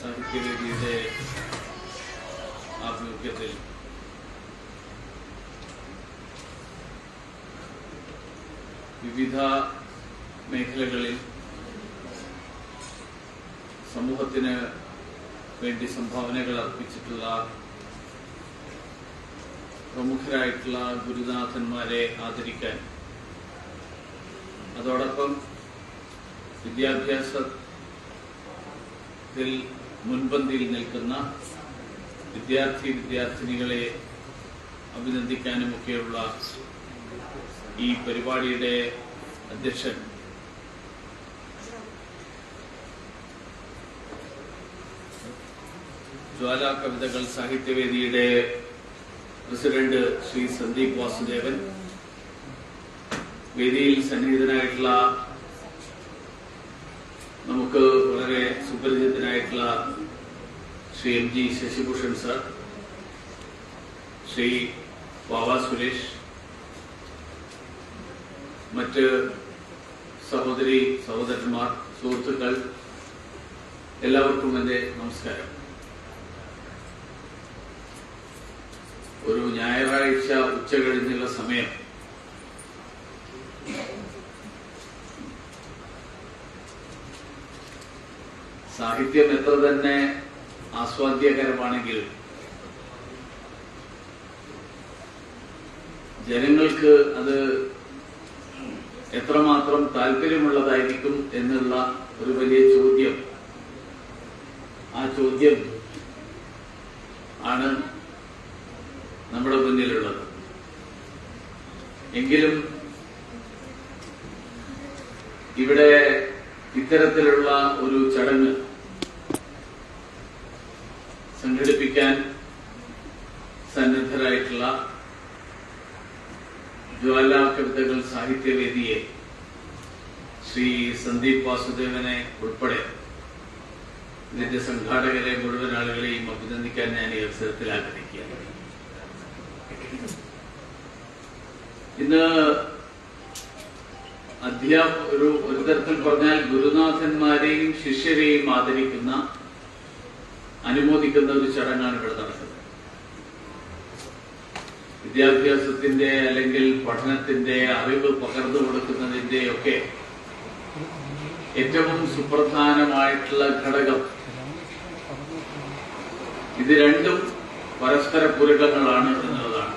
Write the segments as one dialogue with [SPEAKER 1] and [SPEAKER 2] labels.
[SPEAKER 1] സാഹിത്യവേദിയുടെ ആഭിമുഖ്യത്തിൽ വിവിധ മേഖലകളിൽ സമൂഹത്തിന് വേണ്ടി സംഭാവനകൾ അർപ്പിച്ചിട്ടുള്ള പ്രമുഖരായിട്ടുള്ള ഗുരുനാഥന്മാരെ ആദരിക്കാൻ. അതോടൊപ്പം വിദ്യാഭ്യാസത്തിൽ മുൻപന്തിയിൽ നിൽക്കുന്ന വിദ്യാർത്ഥി വിദ്യാർത്ഥിനികളെ അഭിനന്ദിക്കാനുമൊക്കെയുള്ള ഈ പരിപാടിയുടെ അധ്യക്ഷൻ. ജ്വാല കവിതകൾ സാഹിത്യവേദിയുടെ പ്രസിഡന്റ് ശ്രീ സന്ദീപ് വാസുദേവൻ. വേദിയിൽ സന്നിഹിതനായിട്ടുള്ള നമുക്ക് സുപരിചിതനായിട്ടുള്ള Shri M G Sasibhushan sir Shri Vava Suresh മറ്റ് സഹോദരി സഹോദരന്മാർ സുഹൃത്തുക്കൾ എല്ലാവർക്കും എന്റെ നമസ്കാരം. ഒരു ഞായറാഴ്ച ഉച്ച കഴിഞ്ഞുള്ള സമയം സാഹിത്യം എത്ര തന്നെ ആസ്വാദ്യകരമാണെങ്കിൽ ജനങ്ങൾക്ക് അത് എത്രമാത്രം താല്പര്യമുള്ളതായിരിക്കും എന്നുള്ള ഒരു വലിയ ചോദ്യം. ആ ചോദ്യം ആണ് നമ്മുടെ മുന്നിലുള്ളത്. എങ്കിലും ഇവിടെ ഇത്തരത്തിലുള്ള ഒരു ചടങ്ങ് സംഘടിപ്പിക്കാൻ സന്നദ്ധരായിട്ടുള്ള ജ്വാല കവിതകൾ സാഹിത്യവേദിയെ ശ്രീ സന്ദീപ് വാസുദേവനെ ഉൾപ്പെടെ ഇതിന്റെ സംഘാടകരെ മുഴുവൻ ആളുകളെയും അഭിനന്ദിക്കാൻ ഞാൻ ഈ അവസരത്തിൽ ആഗ്രഹിക്കുകയാണ്. ഇന്ന് അധ്യാപ ഒരു ഒരു തരത്തിൽ പറഞ്ഞാൽ ഗുരുനാഥന്മാരെയും ശിഷ്യരെയും ആദരിക്കുന്ന അനുമോദിക്കുന്ന ഒരു ചടങ്ങാണ് ഇവിടെ നടക്കുന്നത്. വിദ്യാഭ്യാസത്തിന്റെ അല്ലെങ്കിൽ പഠനത്തിന്റെ അറിവ് പകർന്നു കൊടുക്കുന്നതിന്റെ ഒക്കെ ഏറ്റവും സുപ്രധാനമായിട്ടുള്ള ഘടകം. ഇത് രണ്ടും പരസ്പര പൂരകങ്ങളാണ് എന്നുള്ളതാണ്.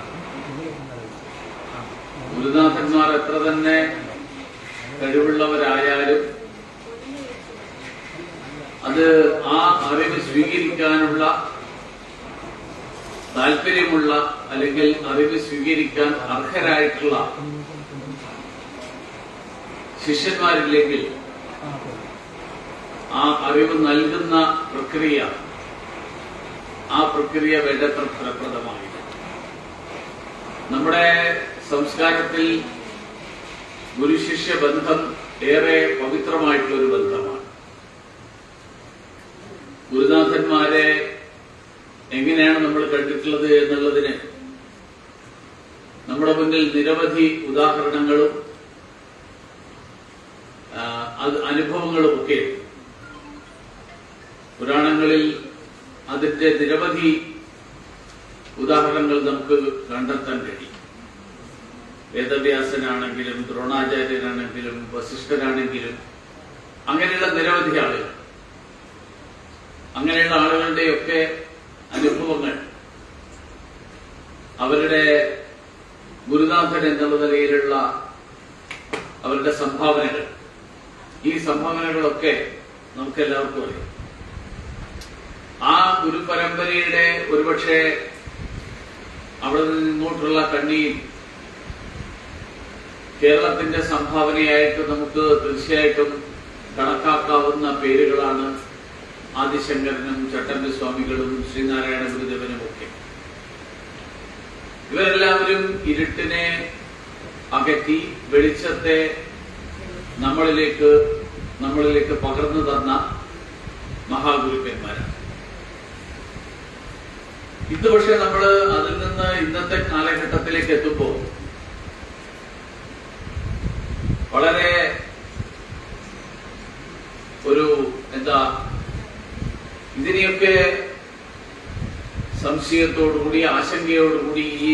[SPEAKER 1] ഗുരുനാഥന്മാർ എത്ര തന്നെ കഴിവുള്ളവരായാലും അത് ആ അറിവ് സ്വീകരിക്കാനുള്ള താല്പര്യമുള്ള അല്ലെങ്കിൽ അറിവ് സ്വീകരിക്കാൻ അർഹരായിട്ടുള്ള ശിഷ്യന്മാരില്ലെങ്കിൽ ആ അറിവ് നൽകുന്ന പ്രക്രിയ ആ പ്രക്രിയ വേണ്ടത്ര ഫലപ്രദമായി നമ്മുടെ സംസ്കാരത്തിൽ ഗുരുശിഷ്യ ബന്ധം ഏറെ പവിത്രമായിട്ടുള്ള ഒരു ബന്ധമാണ്. ഗുരുനാഥന്മാരെ എങ്ങനെയാണ് നമ്മൾ കണ്ടിട്ടുള്ളത് എന്നുള്ളതിന് നമ്മുടെ മുന്നിൽ നിരവധി ഉദാഹരണങ്ങളും അത് അനുഭവങ്ങളും ഒക്കെ. പുരാണങ്ങളിൽ അതിന്റെ നിരവധി ഉദാഹരണങ്ങൾ നമുക്ക് കണ്ടെത്താൻ കഴിയും. വേദവ്യാസനാണെങ്കിലും ദ്രോണാചാര്യനാണെങ്കിലും വസിഷ്ഠനാണെങ്കിലും അങ്ങനെയുള്ള നിരവധി ആളുകൾ. അങ്ങനെയുള്ള ആളുകളുടെയൊക്കെ അനുഭവങ്ങൾ അവരുടെ ഗുരുനാഥൻ എന്നുള്ള നിലയിലുള്ള അവരുടെ സംഭാവനകൾ. ഈ സംഭാവനകളൊക്കെ നമുക്ക് എല്ലാവർക്കും അറിയാം. ആ ഗുരുപരമ്പരയുടെ ഒരുപക്ഷെ അവിടെ നിന്നോട്ടുള്ള കണ്ണിയും കേരളത്തിന്റെ സംഭാവനയായിട്ട് നമുക്ക് തീർച്ചയായിട്ടും കണക്കാക്കാവുന്ന പേരുകളാണ് ആദിശങ്കരനും ചട്ടമ്പി സ്വാമികളും ശ്രീനാരായണ ഗുരുദേവനും ഒക്കെ ഇവരെല്ലാവരും ഇരുട്ടിനെ അകറ്റി വെളിച്ചത്തെ നമ്മളിലേക്ക് നമ്മളിലേക്ക് പകർന്നു തന്ന മഹാഗുരുക്കന്മാരാണ്. ഇത് പക്ഷെ നമ്മൾ അതിൽ നിന്ന് ഇന്നത്തെ കാലഘട്ടത്തിലേക്ക് എത്തുമ്പോൾ വളരെ ഒരു എന്താ ഇതിനെയൊക്കെ സംശയത്തോടുകൂടി ആശങ്കയോടുകൂടി ഈ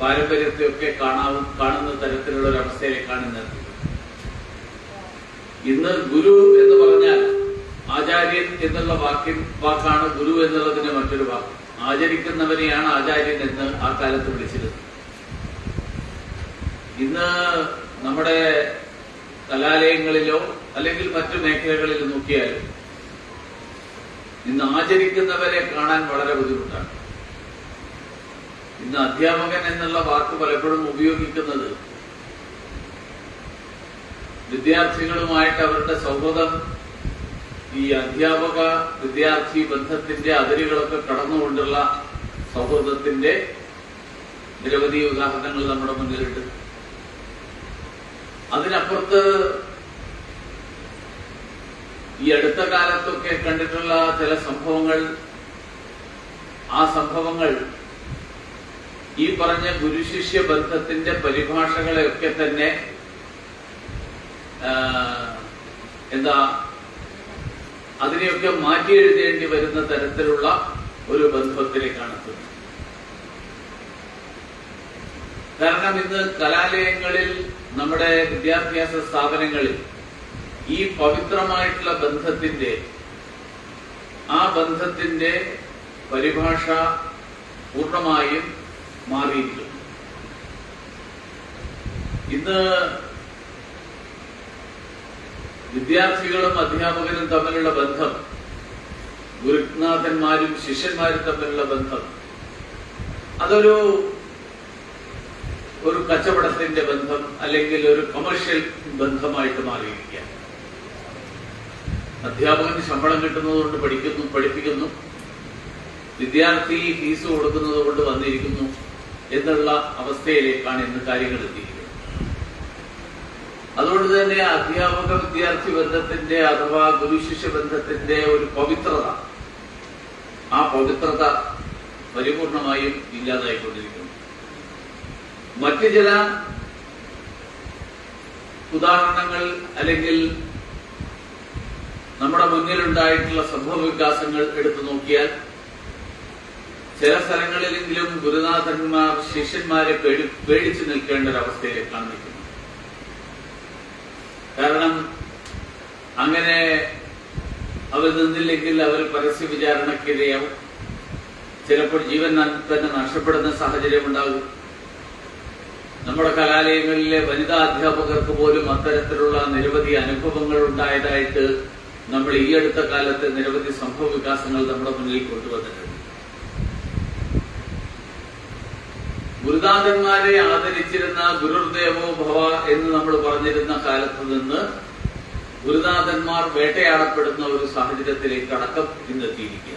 [SPEAKER 1] പാരമ്പര്യത്തെയൊക്കെ കാണാവും കാണുന്ന തരത്തിലുള്ള ഒരു അവസ്ഥയിലേക്കാണ് ഇന്ന്. ഇന്ന് ഗുരു എന്ന് പറഞ്ഞാൽ ആചാര്യൻ എന്നുള്ള വാക്കിൻ വാക്കാണ് ഗുരു എന്നുള്ളതിന്റെ മറ്റൊരു വാക്ക് ആചരിക്കുന്നവനെയാണ് ആചാര്യൻ എന്ന് ആ കാലത്ത് വിളിച്ചിരുന്നത് ഇന്ന് നമ്മുടെ കലാലയങ്ങളിലോ അല്ലെങ്കിൽ മറ്റു മേഖലകളിൽ നോക്കിയാലും ഇന്ന് ആചരിക്കുന്നവരെ കാണാൻ വളരെ ബുദ്ധിമുട്ടാണ്. ഇന്ന് അധ്യാപകൻ എന്നുള്ള വാക്ക് പലപ്പോഴും ഉപയോഗിക്കുന്നത് വിദ്യാർത്ഥികളുമായിട്ട് അവരുടെ സൗഹൃദം ഈ അധ്യാപക വിദ്യാർത്ഥി ബന്ധത്തിന്റെ അതിരുകളൊക്കെ കടന്നുകൊണ്ടുള്ള സൗഹൃദത്തിന്റെ നിരവധി ഉദാഹരണങ്ങൾ നമ്മുടെ മുന്നിലുണ്ട്. അതിനപ്പുറത്ത് ഈ അടുത്ത കാലത്തൊക്കെ കണ്ടിട്ടുള്ള ചില സംഭവങ്ങൾ ആ സംഭവങ്ങൾ ഈ പറഞ്ഞ ഗുരുശിഷ്യ ബന്ധത്തിന്റെ പരിഭാഷകളെയൊക്കെ തന്നെ എന്താ അതിനെയൊക്കെ മാറ്റി എഴുതേണ്ടി വരുന്ന തരത്തിലുള്ള ഒരു ബന്ധത്തിലേക്കാണ് എത്തുന്നത് കാരണം ഇന്ന് കലാലയങ്ങളിൽ നമ്മുടെ വിദ്യാഭ്യാസ സ്ഥാപനങ്ങളിൽ ഈ പവിത്രമായിട്ടുള്ള ബന്ധത്തിന്റെ ആ ബന്ധത്തിന്റെ പരിഭാഷ പൂർണമായും മാറിയിരിക്കുന്നു. ഇന്ന് വിദ്യാർത്ഥികളും അധ്യാപകരും തമ്മിലുള്ള ബന്ധം ഗുരുനാഥന്മാരും ശിഷ്യന്മാരും തമ്മിലുള്ള ബന്ധം അതൊരു ഒരു കച്ചവടത്തിന്റെ ബന്ധം അല്ലെങ്കിൽ ഒരു കൊമേഴ്ഷ്യൽ ബന്ധമായിട്ട് മാറിയിരിക്കുക അധ്യാപകന് ശമ്പളം കിട്ടുന്നത് കൊണ്ട് പഠിക്കുന്നു പഠിപ്പിക്കുന്നു. വിദ്യാർത്ഥി ഫീസ് കൊടുക്കുന്നത് കൊണ്ട് വന്നിരിക്കുന്നു എന്നുള്ള അവസ്ഥയിലേക്കാണ് ഇന്ന് കാര്യങ്ങൾ എത്തിയിരിക്കുന്നത്. അതുകൊണ്ട് തന്നെ അധ്യാപക വിദ്യാർത്ഥി ബന്ധത്തിന്റെ അഥവാ ഗുരുശിഷ്യ ബന്ധത്തിന്റെ ഒരു പവിത്രത ആ പവിത്രത പരിപൂർണമായും ഇല്ലാതായിക്കൊണ്ടിരിക്കുന്നു. മറ്റു ചില ഉദാഹരണങ്ങൾ അല്ലെങ്കിൽ നമ്മുടെ മുന്നിലുണ്ടായിട്ടുള്ള സംഭവ വികാസങ്ങൾ എടുത്തു നോക്കിയാൽ ചില സ്ഥലങ്ങളിലെങ്കിലും ഗുരുനാഥന്മാർ ശിഷ്യന്മാരെ പേടി പേടിച്ചു നിൽക്കേണ്ട ഒരു അവസ്ഥയിലേക്കാണ് നിൽക്കുന്നത്. കാരണം അങ്ങനെ അവർ നിന്നില്ലെങ്കിൽ അവർ പരസ്യ വിചാരണക്കിരയാവും ചിലപ്പോൾ ജീവൻ തന്നെ നഷ്ടപ്പെടുന്ന സാഹചര്യം ഉണ്ടാകും നമ്മുടെ കലാലയങ്ങളിലെ വനിതാ അധ്യാപകർക്ക് പോലും അത്തരത്തിലുള്ള നിരവധി അനുഭവങ്ങൾ ഉണ്ടായതായിട്ട് നമ്മൾ ഈ അടുത്ത കാലത്ത് നിരവധി സംഭവ വികാസങ്ങൾ നമ്മുടെ മുന്നിൽ കൊണ്ടുവന്നിട്ടുണ്ട്. ഗുരുനാഥന്മാരെ ആദരിച്ചിരുന്ന ഗുരുദേവോ ഭവ എന്ന് നമ്മൾ പറഞ്ഞിരുന്ന കാലത്ത് നിന്ന് ഗുരുനാഥന്മാർ വേട്ടയാടപ്പെടുന്ന ഒരു സാഹചര്യത്തിലേക്ക് അടക്കം ഇന്നെത്തിയിരിക്കുക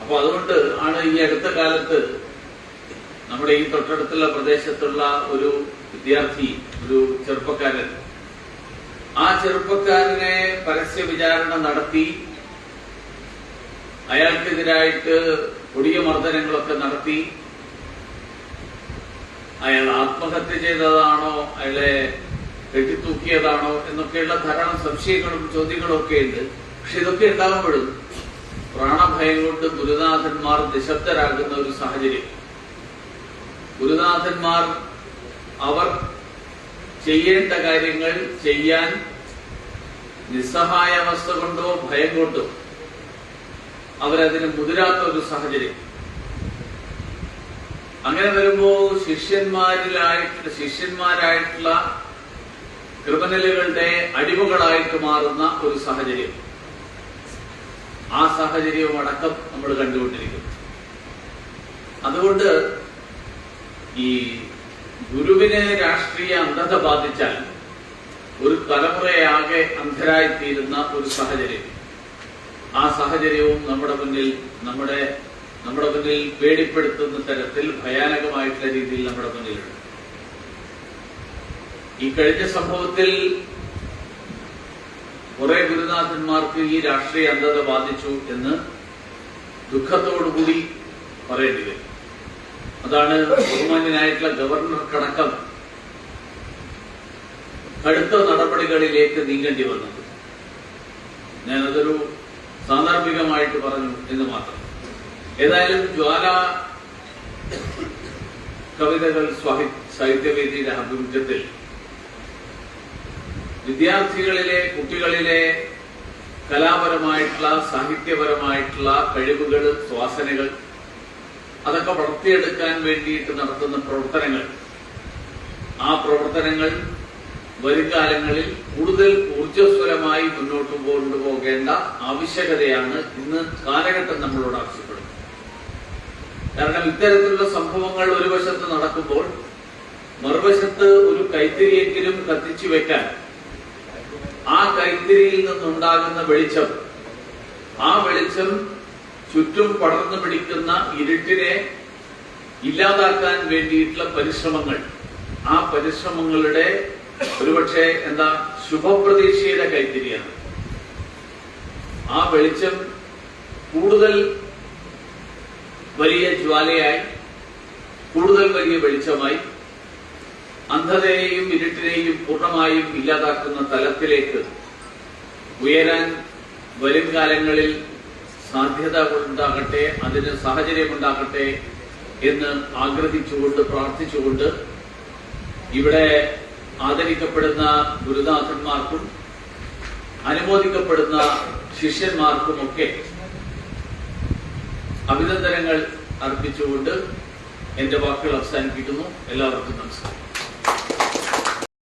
[SPEAKER 1] അപ്പൊ അതുകൊണ്ട് ആണ് ഈ അടുത്ത കാലത്ത് നമ്മുടെ ഈ തൊട്ടടുത്തുള്ള പ്രദേശത്തുള്ള ഒരു വിദ്യാർത്ഥി ഒരു ചെറുപ്പക്കാരൻ ആ ചെറുപ്പക്കാരനെ പരസ്യ വിചാരണ നടത്തി അയാൾക്കെതിരായിട്ട് കൊടിയ മർദ്ദനങ്ങളൊക്കെ നടത്തി. അയാൾ ആത്മഹത്യ ചെയ്തതാണോ? അയാളെ കെട്ടിത്തൂക്കിയതാണോ? എന്നൊക്കെയുള്ള ധാരാളം സംശയങ്ങളും ചോദ്യങ്ങളും ഒക്കെ ഉണ്ട്. പക്ഷെ ഇതൊക്കെ ഉണ്ടാകുമ്പോഴും പ്രാണഭയം കൊണ്ട് ഗുരുനാഥന്മാർ നിശബ്ദരാകുന്ന ഒരു സാഹചര്യം. ഗുരുനാഥന്മാർ അവർ ചെയ്യേണ്ട കാര്യങ്ങൾ ചെയ്യാൻ നിസ്സഹായാവസ്ഥ കൊണ്ടോ ഭയം കൊണ്ടോ അവരതിന് മുതിരാത്ത ഒരു സാഹചര്യം. അങ്ങനെ വരുമ്പോ ശിഷ്യന്മാരിലായിട്ട് ശിഷ്യന്മാരായിട്ടുള്ള ക്രിമിനലുകളുടെ അടിമകളായിട്ട് മാറുന്ന ഒരു സാഹചര്യം. ആ സാഹചര്യവും അടക്കം നമ്മൾ കണ്ടുകൊണ്ടിരിക്കുന്നു. അതുകൊണ്ട് ഈ ഗുരുവിനെ രാഷ്ട്രീയ അന്ധത ബാധിച്ചാൽ ഒരു തലമുറയാകെ അന്ധരായിത്തീരുന്ന ഒരു സാഹചര്യം. ആ സാഹചര്യവും നമ്മുടെ മുന്നിൽ നമ്മുടെ നമ്മുടെ മുന്നിൽ പേടിപ്പെടുത്തുന്ന തരത്തിൽ ഭയാനകമായിട്ടുള്ള രീതിയിൽ നമ്മുടെ മുന്നിലുണ്ട്. ഈ കഴിഞ്ഞ സംഭവത്തിൽ കുറെ ഗുരുനാഥന്മാർക്ക് ഈ രാഷ്ട്രീയ അന്ധത ബാധിച്ചു എന്ന് ദുഃഖത്തോടുകൂടി പറയേണ്ടി വരും. അതാണ് ബഹുമാന്യനായിട്ടുള്ള ഗവർണർക്കടക്കം കടുത്ത നടപടികളിലേക്ക് നീങ്ങേണ്ടി വന്നത് ഞാനതൊരു സാന്ദർഭികമായിട്ട് പറഞ്ഞു എന്ന് മാത്രം. ഏതായാലും ജ്വാല കവിതകൾ സാഹിത്യവേദിയുടെ ആഭിമുഖ്യത്തിൽ വിദ്യാർത്ഥികളിലെ കുട്ടികളിലെ കലാപരമായിട്ടുള്ള സാഹിത്യപരമായിട്ടുള്ള കഴിവുകൾ സ്വാസനകൾ അതൊക്കെ വളർത്തിയെടുക്കാൻ വേണ്ടിയിട്ട് നടത്തുന്ന പ്രവർത്തനങ്ങൾ ആ പ്രവർത്തനങ്ങൾ വരും കൂടുതൽ ഊർജസ്വലമായി മുന്നോട്ട് കൊണ്ടുപോകേണ്ട ആവശ്യകതയാണ് ഇന്ന് കാലഘട്ടം നമ്മളോട് ആവശ്യപ്പെടുന്നത്. കാരണം ഇത്തരത്തിലുള്ള സംഭവങ്ങൾ ഒരു വശത്ത് നടക്കുമ്പോൾ മറുവശത്ത് ഒരു കൈത്തിരിയെങ്കിലും കത്തിച്ചു വെക്കാൻ ആ കൈത്തിരിയിൽ നിന്നുണ്ടാകുന്ന വെളിച്ചം ആ വെളിച്ചം ചുറ്റും പടർന്നു പിടിക്കുന്ന ഇരുട്ടിനെ ഇല്ലാതാക്കാൻ വേണ്ടിയിട്ടുള്ള പരിശ്രമങ്ങൾ ആ പരിശ്രമങ്ങളുടെ ഒരുപക്ഷെ എന്താ ശുഭപ്രതീക്ഷയുടെ കൈത്തിരിയാണ്. ആ വെളിച്ചം കൂടുതൽ വലിയ ജ്വാലയായി കൂടുതൽ വലിയ വെളിച്ചമായി അന്ധതയെയും ഇരുട്ടിനെയും പൂർണമായും ഇല്ലാതാക്കുന്ന തലത്തിലേക്ക് ഉയരാൻ വരും കാലങ്ങളിൽ സാധ്യത ഉണ്ടാകട്ടെ അതിന് സാഹചര്യമുണ്ടാകട്ടെ എന്ന് ആഗ്രഹിച്ചുകൊണ്ട് പ്രാർത്ഥിച്ചുകൊണ്ട് ഇവിടെ ആദരിക്കപ്പെടുന്ന ഗുരുനാഥന്മാർക്കും അനുമോദിക്കപ്പെടുന്ന ശിഷ്യന്മാർക്കുമൊക്കെ അഭിനന്ദനങ്ങൾ അർപ്പിച്ചുകൊണ്ട് എന്റെ വാക്കുകൾ അവസാനിപ്പിക്കുന്നു. എല്ലാവർക്കും നമസ്കാരം.